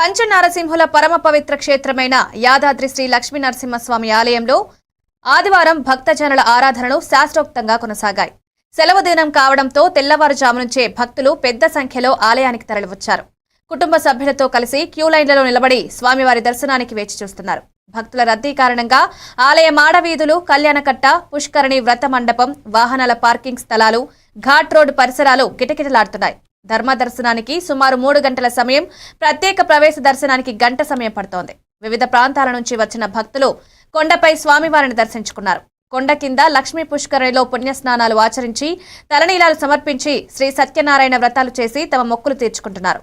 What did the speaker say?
పంచనారసింహుల పరమ పవిత్ర క్షేత్రమైన యాదాద్రి శ్రీ లక్ష్మీ నరసింహస్వామి ఆలయంలో ఆదివారం భక్తజనుల ఆరాధనలు శాస్త్రోక్తంగా కొనసాగాయి. సెలవు దినం కావడంతో తెల్లవారుజాము నుంచే భక్తులు పెద్ద సంఖ్యలో ఆలయానికి తరలివచ్చారు. కుటుంబ సభ్యులతో కలిసి క్యూ లైన్లలో నిలబడి స్వామివారి దర్శనానికి వేచి చూస్తున్నారు. భక్తుల రద్దీ కారణంగా ఆలయ మాడవీధులు కళ్యాణకట్ట పుష్కరణి వ్రత మండపం వాహనాల పార్కింగ్ స్థలాలు ఘాట్ రోడ్డు పరిసరాలు కిటకిటలాడుతున్నాయి. ధర్మ దర్శనానికి సుమారు మూడు గంటల సమయం ప్రత్యేక ప్రవేశ దర్శనానికి గంట సమయం పడుతోంది. వివిధ ప్రాంతాల నుంచి వచ్చిన భక్తులు కొండపై స్వామివారిని దర్శించుకున్నారు. కొండ కింద లక్ష్మీ పుష్కరిణిలో పుణ్యస్నానాలు ఆచరించి తలనీలాలు సమర్పించి శ్రీ సత్యనారాయణ వ్రతాలు చేసి తమ మొక్కులు తీర్చుకుంటున్నారు.